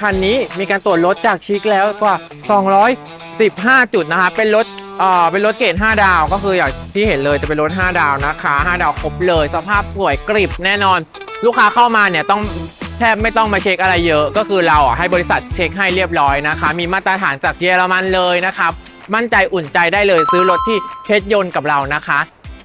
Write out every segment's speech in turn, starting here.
คันนี้มีการตรวจรถจากชิคแล้วกว่า 215 จุดนะคะ เป็นรถเอ่อเป็นรถเกรด5 ดาว ก็คืออย่างที่เห็นเลยจะเป็นรถ 5 ดาวนะคะ 5 ดาวครบเลย สภาพสวยกริบแน่นอน ลูกค้าเข้ามาเนี่ยต้องแทบไม่ต้องมาเช็คอะไรเยอะ ก็คือเราอะให้บริษัทเช็คให้เรียบร้อยนะคะ มีมาตรฐานจากเยอรมันเลยนะครับ มั่นใจอุ่นใจได้เลยซื้อรถที่เพชรยนต์กับเรานะคะ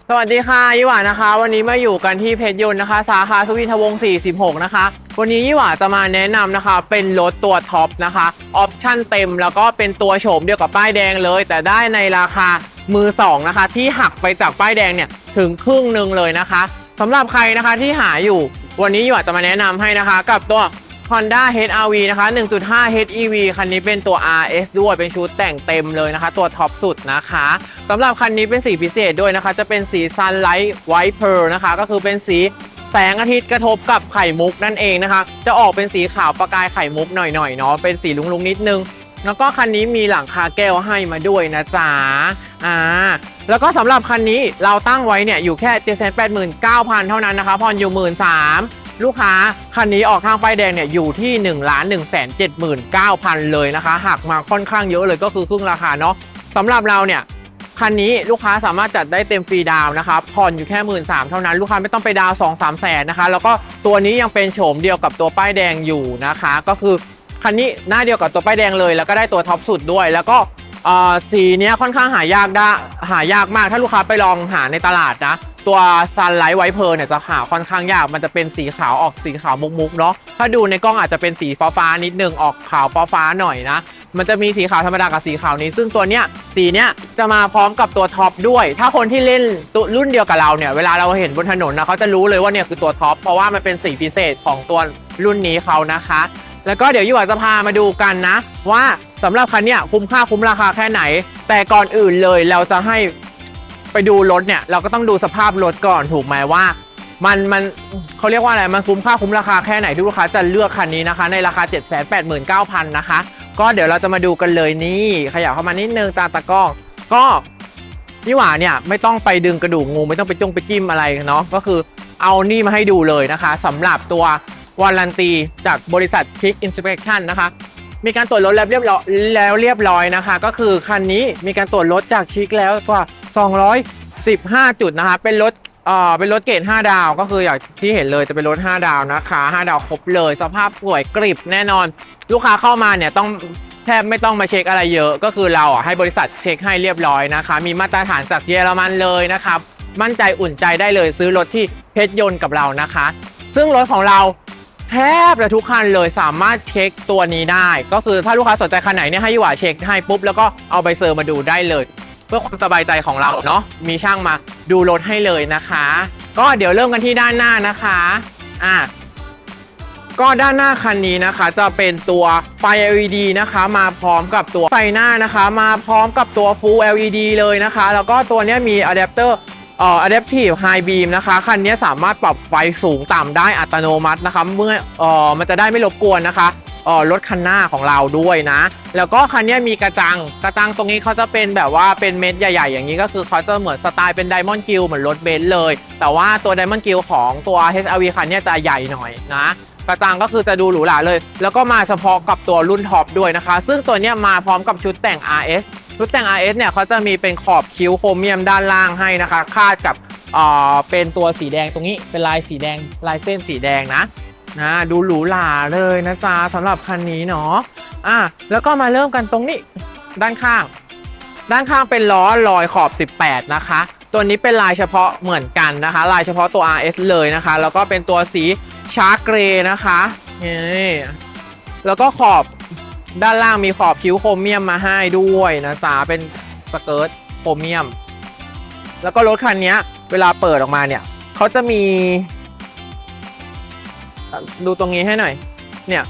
สวัสดีค่ะยี่หวานะคะ วันนี้มาอยู่กันที่เพชรยนต์นะคะ สาขาสุวินทวงศ์46 นะคะ วันนี้ยี่หว่าจะมาแนะนำนะคะ เป็นรถตัวท็อปนะคะ ออปชั่นเต็มแล้วก็เป็นตัวโฉมเดียวกับป้ายแดงเลย แต่ได้ในราคามือสองนะคะ ที่หักไปจากป้ายแดงเนี่ยถึงครึ่งหนึ่งเลยนะคะสำหรับใครนะคะที่หาอยู่ วันนี้ยี่หว่าจะมาแนะนำให้นะคะ กับตัว Honda HR-V นะคะ 1.5 HEV คันนี้เป็นตัว RS ด้วย เป็นชุดแต่งเต็มเลยนะคะ ตัวท็อปสุดนะคะ สำหรับคันนี้เป็นสีพิเศษด้วยนะคะ จะเป็นสี Sunlight White Pearl นะคะ ก็คือเป็นสี แสงอาทิตย์กระทบกับไข่มุกนั่นเองนะคะ จะออกเป็นสีขาวประกายไข่มุกหน่อยๆเนาะเป็นสีลุงๆนิดนึง แล้วก็คันนี้มีหลังคาแก้วให้มาด้วยนะจ๊ะอ่าแล้วก็สำหรับคันนี้เราตั้งไว้เนี่ยอยู่แค่789,000เท่านั้นนะคะผ่อนอยู่13,000ลูกค้าคันนี้ออกทางป้ายแดงเนี่ยอยู่ที่1 1 7 9 0 0 0เลยนะคะหักมาค่อนข้างเยอะเลยก็คือครึ่งราคาเนาะสำหรับเราเนี่ย คันนี้ลูกค้าสามารถจัดได้เต็มฟรีดาวน์นะคะผ่อนอยู่แค่หมื่นสามเท่านั้น ลูกค้าไม่ต้องไปดาวสองสามแสนนะคะ แล้วก็ตัวนี้ยังเป็นโฉมเดียวกับตัวป้ายแดงอยู่นะคะ ก็คือคันนี้หน้าเดียวกับตัวป้ายแดงเลย แล้วก็ได้ตัวท็อปสุดด้วย แล้วก็ เอ่อสีเนี้ยค่อนข้างหายากได้หายากมากถ้าลูกค้าไปลองหาในตลาดนะ ตัวซันไลท์ไวเพอร์เนี่ยจะหาค่อนข้างยากมันจะเป็นสีขาวออกสีขาวมุกๆเนาะถ้าดูในกล้องอาจจะเป็นสีฟ้าๆนิดนึงออกขาวฟ้าๆหน่อยนะ มันจะมีสีขาวธรรมดากับสีขาวนี้ ซึ่งตัวเนี้ยสีเนี้ยจะมาพร้อมกับตัวท็อปด้วย ถ้าคนที่เล่นตัวรุ่นเดียวกับเราเนี่ยเวลาเราเห็นบนถนนนะเขาจะรู้เลยว่าเนี่ยคือตัวท็อปเพราะว่ามันเป็นสีพิเศษของตัวรุ่นนี้เขานะคะ แล้วก็เดี๋ยวยี่หวาจะพามาดูกันนะ ว่า สำหรับคันเนี้ยคุ้มค่าคุ้มราคาแค่ไหน แต่ก่อนอื่นเลยเราจะให้ไปดูรถเนี่ยเราก็ต้องดูสภาพรถก่อนถูกไหมว่า มันมันเขาเรียกว่าอะไรมันคุ้มค่าคุ้มราคาแค่ไหนที่ลูกค้าจะเลือกคันนี้นะคะ ในราคา 7 8 9 0 0 0นะคะ ก็เดี๋ยวเราจะมาดูกันเลยนี่ขยับเข้ามานิดนึงตาตะกล้อง ก็พี่หวาเนี่ยไม่ต้องไปดึงกระดูกงูไม่ต้องไปจ้งไปจิ้มอะไรเนาะก็คือเอานี่มาให้ดูเลยนะคะสำหรับตัววารันตีจากบริษัท Chick Inspection นะคะ มีการตรวจรถแล้วเรียบร้อยแล้วเรียบร้อยนะคะ ก็คือคันนี้มีการตรวจรถจากชิคแล้วกว่า 215 จุดนะคะ เป็นรถเอ่อเป็นรถเกรด5 ดาว ก็คืออย่างที่เห็นเลยจะเป็นรถ 5 ดาวนะคะ 5 ดาวครบเลย สภาพสวยกริบแน่นอน ลูกค้าเข้ามาเนี่ยต้องแทบไม่ต้องมาเช็คอะไรเยอะ ก็คือเราอะให้บริษัทเช็คให้เรียบร้อยนะคะ มีมาตรฐานจากเยอรมันเลยนะครับ มั่นใจอุ่นใจได้เลยซื้อรถที่เพชรยนต์กับเรานะคะ ซึ่งรถของเรา แทบจะทุกคันเลยสามารถเช็คตัวนี้ได้ ก็คือถ้าลูกค้าสนใจคันไหนเนี่ยให้ยี่หวาเช็คให้ปุ๊บแล้วก็เอาใบเซอร์มาดูได้เลย เพื่อความสบายใจของเราเนาะมีช่างมาดูรถให้เลยนะคะ ก็เดี๋ยวเริ่มกันที่ด้านหน้านะคะอะก็ด้านหน้าคันนี้นะคะ จะเป็นตัวไฟ LED นะคะ มาพร้อมกับตัวไฟหน้านะคะ มาพร้อมกับตัว Full LED เลยนะคะ แล้วก็ตัวนี้มีอะแดปเตอร์ เอ่อ adaptive high beam นะคะคันนี้สามารถปรับไฟสูงต่ำได้อัตโนมัตินะคะเมื่อเอ่อมันจะได้ไม่รบกวนนะคะเอ่อรถคันหน้าของเราด้วยนะ แล้วก็คันนี้มีกระจังกระจังตรงนี้เขาจะเป็นแบบว่าเป็นเม็ดใหญ่ ๆ อย่างนี้ก็คือเขาจะเหมือนสไตล์เป็น Diamond Gill เหมือนรถเบนซ์เลย แต่ว่าตัว Diamond Gill ของตัว HRV คันนี้จะใหญ่หน่อยนะกระจังก็คือจะดูหรูหราเลย แล้วก็มาเฉพาะกับตัวรุ่นท็อปด้วยนะคะ ซึ่งตัวนี้มาพร้อมกับชุดแต่ง RS ชุดแต่ง RS เนี่ยเขาจะมีเป็นขอบคิ้วโครเมียมด้านล่างให้นะคะ คาดกับเอ่อเป็นตัวสีแดงตรงนี้เป็นลายสีแดงลายเส้นสีแดงนะนะดูหรูหราเลยนะจ๊ะสำหรับคันนี้เนาะอะแล้วก็มาเริ่มกันตรงนี้ด้านข้าง ด้านข้างเป็นล้อลอยขอบ 18 นะคะ ตัวนี้เป็นลายเฉพาะเหมือนกันนะคะ ลายเฉพาะตัว RS เลยนะคะ แล้วก็เป็นตัวสีชาร์กเกรย์นะคะนี่แล้วก็ขอบ ด้านล่างมีขอบคิ้วโครเมียมมาให้ด้วยนะจ๊ะเป็นสเกิร์ตโครเมียม แล้วก็รถคันนี้เวลาเปิดออกมาเนี่ยเขาจะมี ดูตรงนี้ให้หน่อย เนี่ย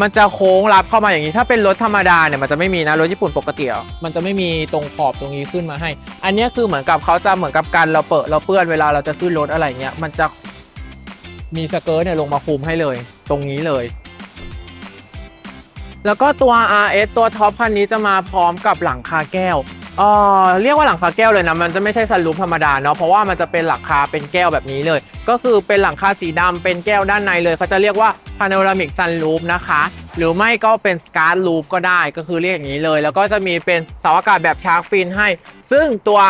มันจะโค้งรับเข้ามาอย่างนี้ ถ้าเป็นรถธรรมดาเนี่ยมันจะไม่มีนะรถญี่ปุ่นปกติมันจะไม่มีตรงขอบตรงนี้ขึ้นมาให้ อันนี้คือเหมือนกับเขาจะเหมือนกับการเราเปิดเราเปื้อนเวลาเราจะขึ้นรถอะไรเงี้ยมันจะมีสเกิร์ตเนี่ยลงมาคุมให้เลย ตรงนี้เลย แล้วก็ตัว RS ตัวท็อปคันนี้จะมาพร้อมกับหลังคาแก้วเออเรียกว่าหลังคาแก้วเลยนะ มันจะไม่ใช่ซันรูฟธรรมดาเนาะเพราะว่ามันจะเป็นหลังคาเป็นแก้วแบบนี้เลย ก็คือเป็นหลังคาสีดำเป็นแก้วด้านในเลยเขาจะเรียกว่า panoramic sunroof นะคะ หรือไม่ก็เป็นสการ์ลูปก็ได้ก็คือเรียกอย่างนี้เลย แล้วก็จะมีเป็นเสาอากาศแบบชาร์กฟินให้ ซึ่งตัว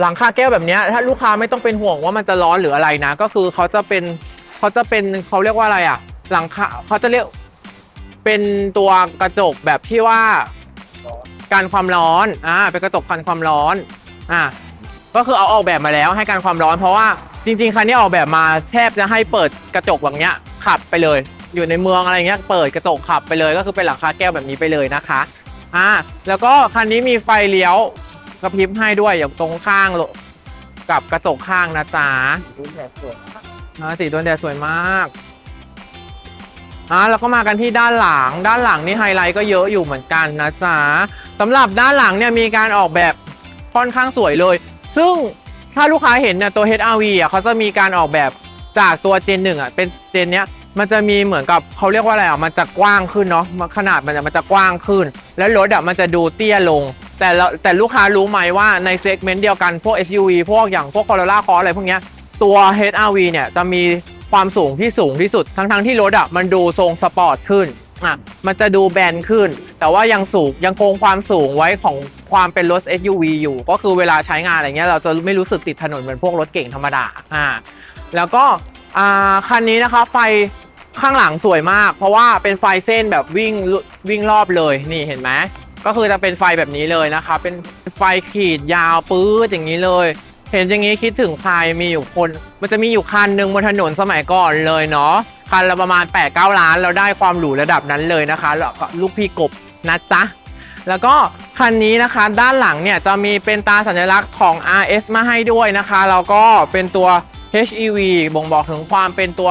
หลังคาแก้วแบบนี้ถ้าลูกค้าไม่ต้องเป็นห่วงว่ามันจะร้อนหรืออะไรนะ ก็คือเขาจะเป็นเขาจะเป็นเขาเรียกว่าอะไรอะหลังคาเขาจะเรียก เป็นตัวกระจกแบบที่ว่าการความร้อนอ่าเป็นกระจกกันความร้อนอ่าก็คือเอาออกแบบมาแล้วให้การความร้อน เพราะว่าจริง ๆคันนี้ออกแบบมาแทบจะให้เปิดกระจกแบบเนี้ยขับไปเลย อยู่ในเมืองอะไรเงี้ยเปิดกระจกขับไปเลย ก็คือเป็นหลังคาแก้วแบบนี้ไปเลยนะคะอ่าแล้วก็คันนี้มีไฟเลี้ยวกระพริบให้ด้วยอย่างตรงข้างกับกระจกข้างนะจ๊ะรุ่นแบบสวยนะสีตัวแดดสวยมาก อะแล้วก็มากันที่ด้านหลัง ด้านหลังนี่ไฮไลท์ก็เยอะอยู่เหมือนกันนะจ๊ะสำหรับด้านหลังเนี่ยมีการออกแบบค่อนข้างสวยเลย ซึ่งถ้าลูกค้าเห็นเนี่ยตัว HRV อะเขาจะมีการออกแบบจากตัวเจนหนึ่งอะเป็นเจนเนี้ยมันจะมีเหมือนกับเขาเรียกว่าอะไรอะมันจะกว้างขึ้นเนาะขนาดมันจะมันจะกว้างขึ้น แล้วรถอะมันจะดูเตี้ยลง แต่แต่ลูกค้ารู้ไหมว่าในเซกเมนต์เดียวกันพวก SUV พวกอย่างพวก Corolla Cross อะไรพวกเนี้ยตัว HRV เนี่ยจะมี ความสูงที่สูงที่สุด ทั้งๆที่รถอะมันดูทรงสปอร์ตขึ้นอะมันจะดูแบนขึ้น แต่ว่ายังสูงยังคงความสูงไว้ของความเป็นรถ SUV อยู่ ก็คือเวลาใช้งานอะไรเงี้ยเราจะไม่รู้สึกติดถนนเหมือนพวกรถเก่งธรรมดาอ่าแล้วก็อ่าคันนี้นะคะไฟข้างหลังสวยมาก เพราะว่าเป็นไฟเส้นแบบวิ่งวิ่งรอบเลยนี่เห็นไหมก็คือจะเป็นไฟแบบนี้เลยนะคะ เป็นไฟขีดยาวปื๊ดอย่างนี้เลย เห็นอย่างนี้คิดถึงใครมีอยู่คน มันจะมีอยู่คันหนึ่งบนถนนสมัยก่อนเลยเนาะคันละประมาณ8-9ล้านเราได้ความหรูระดับนั้นเลยนะคะแล้วก็ลูกพี่กบนะจ๊ะแล้วก็คันนี้นะคะด้านหลังเนี่ยจะมีเป็นตาสัญลักษณ์ของ RS มาให้ด้วยนะคะแล้วก็เป็นตัว HEV บ่งบอกถึงความเป็นตัว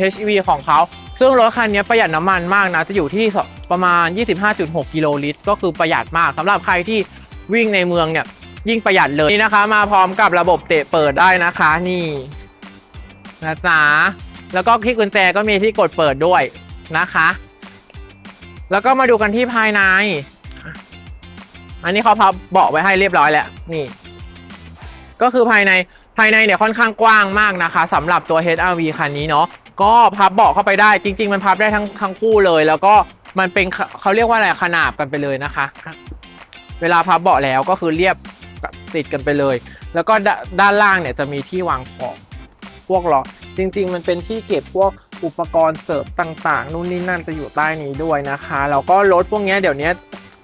HEV ของเขา ซึ่งรถคันนี้ประหยัดน้ำมันมากนะ จะอยู่ที่ประมาณ 25.6 กิโลลิตร ก็คือประหยัดมากสำหรับใครที่วิ่งในเมืองเนี่ย ยิ่งประหยัดเลยนี่นะคะ มาพร้อมกับระบบเตะเปิดได้นะคะนี่นะจ๊ะแล้วก็ที่กุญแจก็มีที่กดเปิดด้วยนะคะ แล้วก็มาดูกันที่ภายใน อันนี้เขาพับเบาะไว้ให้เรียบร้อยแล้วนี่ ก็คือภายในภายในเนี่ยค่อนข้างกว้างมากนะคะสำหรับตัว HRV คันนี้เนาะก็พับเบาะเข้าไปได้จริง ๆ มันพับได้ทั้งทั้งคู่เลย แล้วก็มันเป็นเขาเขาเรียกว่าอะไรขนาบกันไปเลยนะคะ เวลาพับเบาะแล้วก็คือเรียบ ติดกันไปเลย แล้วก็ด้านล่างเนี่ยจะมีที่วางของพวกล้อจริง ๆ มันเป็นที่เก็บพวกอุปกรณ์เสิริมต่างๆ นู่นนี่นั่นจะอยู่ใต้นี้ด้วยนะคะแล้วก็รถพวกนี้เดี๋ยวนี้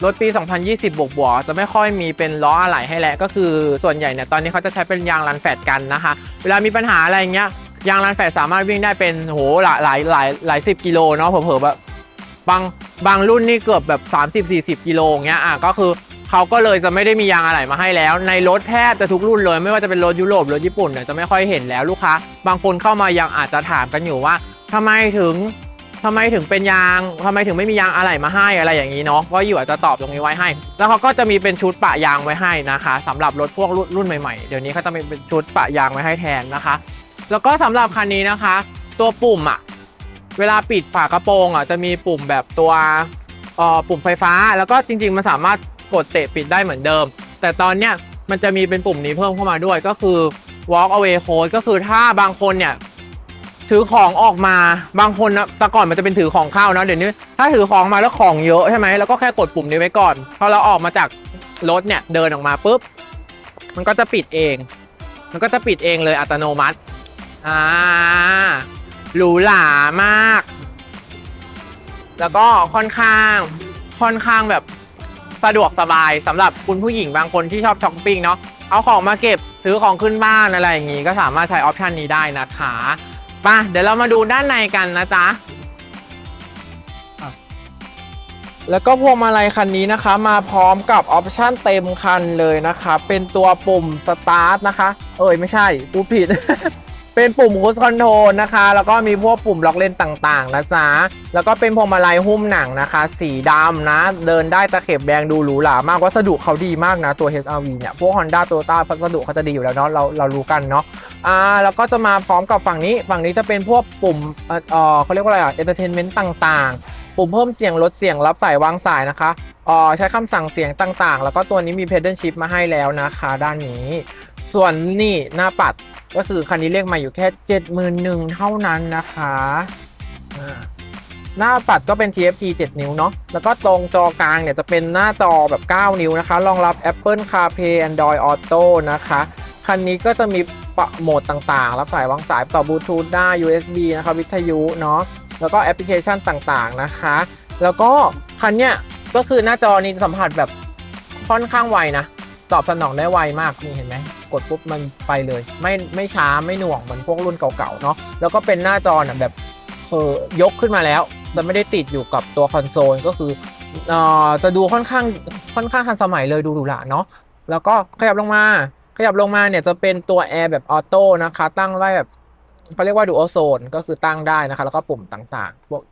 รถปี 2020 บวกบวกๆจะไม่ค่อยมีเป็นล้ออะไหล่ให้แล้วก็คือส่วนใหญ่เนี่ยตอนนี้เขาจะใช้เป็นยางรันแฟดกันนะคะ เวลามีปัญหาอะไรเงี้ยยางรันแฟดสามารถวิ่งได้เป็นโหหลายหลายหลายหลายสิบกิโลเนาะเผลอๆแบบบางบางรุ่นนี่เกือบแบบ 30-40 กิโลเงี้ยอะก็คือ เขาก็เลยจะไม่ได้มียางอะไหล่มาให้แล้ว ในรถแทบจะทุกรุ่นเลย ไม่ว่าจะเป็นรถยุโรปรถญี่ปุ่นเนี่ยจะไม่ค่อยเห็นแล้วลูกค้า บางคนเข้ามายังอาจจะถามกันอยู่ว่าทำไมถึงทำไมถึงเป็นยางทำไมถึงไม่มียางอะไหล่มาให้อะไรอย่างนี้เนาะก็อยู่อาจจะตอบตรงนี้ไว้ให้ แล้วเขาก็จะมีเป็นชุดปะยางไว้ให้นะคะสำหรับรถพวกรุ่นใหม่ๆเดี๋ยวนี้เขาจะมีเป็นชุดปะยางไว้ให้แทนนะคะ แล้วก็สำหรับคันนี้นะคะ ตัวปุ่มอะเวลาปิดฝากระโปรงอะจะมีปุ่มแบบตัวเอ่อปุ่มไฟฟ้า แล้วก็จริงๆมันสามารถ กดเตะปิดได้เหมือนเดิม แต่ตอนเนี้ยมันจะมีเป็นปุ่มนี้เพิ่มเข้ามาด้วยก็คือ walk away code ก็คือถ้าบางคนเนี่ยถือของออกมาบางคนนะแต่ก่อนมันจะเป็นถือของเข้านะเดี๋ยวนี้ ถ้าถือของมาแล้วของเยอะใช่ไหมแล้วก็แค่กดปุ่มนี้ไว้ก่อนพอเราออกมาจากรถเนี่ยเดินออกมาปุ๊บมันก็จะปิดเอง มันก็จะปิดเองเลยอัตโนมัติอ่าหรูหรามาก แล้วก็ค่อนข้างค่อนข้างแบบ สะดวกสบายสำหรับคุณผู้หญิงบางคนที่ชอบช้อปปิ้งเนาะเอาของมาเก็บซื้อของขึ้นบ้านอะไรอย่างงี้ก็สามารถใช้ออปชันนี้ได้นะคะมาเดี๋ยวเรามาดูด้านในกันนะจ๊ะแล้วก็พวงมาลัยคันนี้นะคะ มาพร้อมกับออปชันเต็มคันเลยนะคะ เป็นตัวปุ่มสตาร์ทนะคะ เอ้ยไม่ใช่พูผิด เป็นปุ่มคูสคอนโทรลนะคะ แล้วก็มีพวกปุ่มล็อกเลนต่างๆนะจ๊ะ แล้วก็เป็นพวงมาลัยหุ้มหนังนะคะ สีดำนะ เดินได้ตะเข็บแดงดูหรูหรามาก วัสดุเขาดีมากนะ ตัว HRV เนี่ย พวก Honda Toyota วัสดุเขาจะดีอยู่แล้วเนาะ เราเรารู้กันเนาะ อ่า แล้วก็จะมาพร้อมกับฝั่งนี้ ฝั่งนี้จะเป็นพวกปุ่ม เอ่อเขาเรียกว่าอะไรอะ entertainment ต่างๆ ปุ่มเพิ่มเสียงลดเสียงรับสายวางสายนะคะอ่อใช้คำสั่งเสียงต่างๆ แล้วก็ตัวนี้มี pedal shift มาให้แล้วนะคะ ด้านนี้ ส่วนนี่หน้าปัด ก็คือคันนี้เรียกมาอยู่แค่ 71,000 เท่านั้นนะคะหน้าปัดก็เป็น TFT 7 นิ้วเนาะ แล้วก็ตรงจอกลางเนี่ยจะเป็นหน้าจอแบบ 9 นิ้วนะคะ รองรับ Apple CarPlay Android Auto นะคะ คันนี้ก็จะมีโหมดต่างๆ รับสายวางสายต่อบลูทูธได้ USB นะคะ วิทยุเนาะ แล้วก็แอปพลิเคชันต่างๆนะคะ แล้วก็คันเนี้ยก็คือหน้าจอนี้สัมผัสแบบค่อนข้างไวนะ ตอบสนองได้ไวมากนี่เห็นไหมกดปุ๊บมันไปเลย ไม่ไม่ช้าไม่หน่วงเหมือนพวกรุ่นเก่าๆเนาะแล้วก็เป็นหน้าจอนะแบบเออยกขึ้นมาแล้ว จะไม่ได้ติดอยู่กับตัวคอนโซลก็คือเอ่อจะดูค่อนข้างค่อนข้างทันสมัยเลยดูหรูหราเนาะแล้วก็ขยับลงมา ขยับลงมาเนี่ยจะเป็นตัวแอร์แบบออโต้นะคะ ตั้งได้แบบเขาเรียกว่าดูโอโซนก็คือตั้งได้นะคะ แล้วก็ปุ่มต่างๆพวก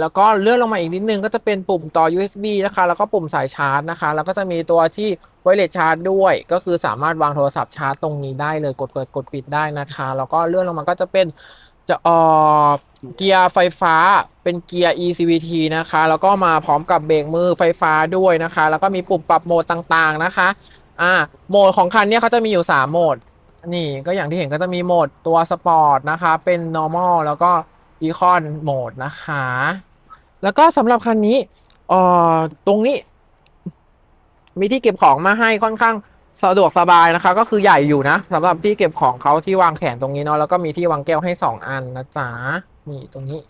แล้วก็เลื่อนลงมาอีกนิดนึงก็จะเป็นปุ่มต่อ USB นะคะ แล้วก็ปุ่มสายชาร์จนะคะ แล้วก็จะมีตัวที่ไวเลสชาร์จด้วย ก็คือสามารถวางโทรศัพท์ชาร์จตรงนี้ได้เลยกดเปิดกดปิดได้นะคะ แล้วก็เลื่อนลงมาก็จะเป็นจะเอ่อเกียร์ไฟฟ้าเป็นเกียร์ eCVT นะคะ แล้วก็มาพร้อมกับเบรกมือไฟฟ้าด้วยนะคะ แล้วก็มีปุ่มปรับโหมดต่างๆนะคะอ่าโหมดของคันเนี้ยเขาจะมีอยู่ 3 โหมด นี่ก็อย่างที่เห็นก็จะมีโหมดตัวสปอร์ตนะคะ เป็น normal แล้วก็ econ โหมดนะคะ แล้วก็สำหรับคันนี้เอ่อตรงนี้ มีที่เก็บของมาให้ค่อนข้างสะดวกสบายนะคะ ก็คือใหญ่อยู่นะสำหรับที่เก็บของเขาที่วางแขนตรงนี้เนาะแล้วก็มีที่วางแก้วให้2อันนะจ๊ะนี่ตรงนี้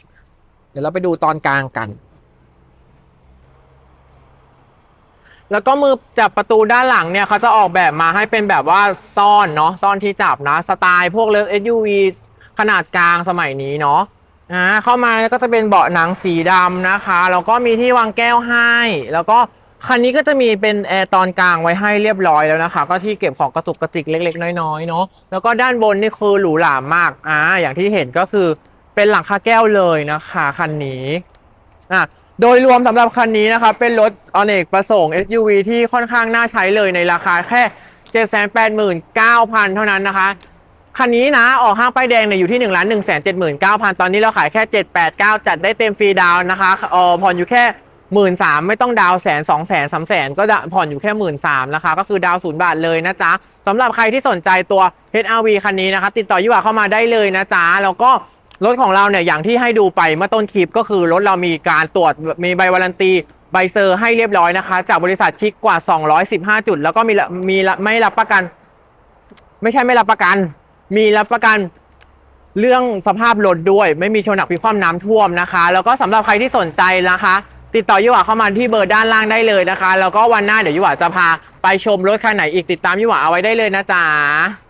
เดี๋ยวเราไปดูตอนกลางกัน แล้วก็มือจับประตูด้านหลังเนี่ยเขาจะออกแบบมาให้เป็นแบบว่าซ่อนเนาะซ่อนที่จับนะ สไตล์พวกเลือ SUV ขนาดกลางสมัยนี้เนาะ อ่าเข้ามาก็จะเป็นเบาะหนังสีดำนะคะแล้วก็มีที่วางแก้วให้ แล้วก็คันนี้ก็จะมีเป็นแอร์ตอนกลางไว้ให้เรียบร้อยแล้วนะคะ ก็ที่เก็บของกระตุกกระติกเล็ก ๆ น้อยๆเนาะแล้วก็ด้านบนนี่คือหรูหรามากอ่าอย่างที่เห็นก็คือเป็นหลังคาแก้วเลยนะคะคันนี้อะโดยรวมสำหรับคันนี้นะคะเป็นรถอเนกประสงค์ SUV ที่ค่อนข้างน่าใช้เลยในราคาแค่789,000 เท่านั้นนะคะ คันนี้นะ ออกห้างป้ายแดงเนี่ยอยู่ที่1 1 7 9 0 0 0ตอนนี้เราขายแค่789จัดได้เต็มฟรีดาวนะคะเออผ่อนอยู่แค่1 3ื่นสามไม่ต้องดาวแสนสองแสนสามแสนก็ผ่อนอยู่แค่1 3ื่นสามนะคะ ก็คือดาวศูนย์บาทเลยนะจ๊ะสำหรับใครที่สนใจตัว HRV คันนี้นะคะติดต่อยี่หว่าเข้ามาได้เลยนะจ๊ะแล้วก็รถของเราเนี่ยอย่างที่ให้ดูไปเมื่อต้นคลิปก็คือรถเรามีการตรวจมีใบวารันตีใบเซอร์ให้เรียบร้อยนะคะ จากบริษัทชิกกว่า 215 จุด แล้วก็มีละมีละไม่รับประกัน ไม่ใช่ไม่รับประกัน มีรับประกันเรื่องสภาพรถด้วย ไม่มีชนหนักพิความน้ำท่วมนะคะ แล้วก็สำหรับใครที่สนใจนะคะ ติดต่อยี่หว่าเข้ามาที่เบอร์ด้านล่างได้เลยนะคะ แล้วก็วันหน้าเดี๋ยวยี่หว่าจะพาไปชมรถคันไหนอีกติดตามยี่หว่าเอาไว้ได้เลยนะจ๊ะ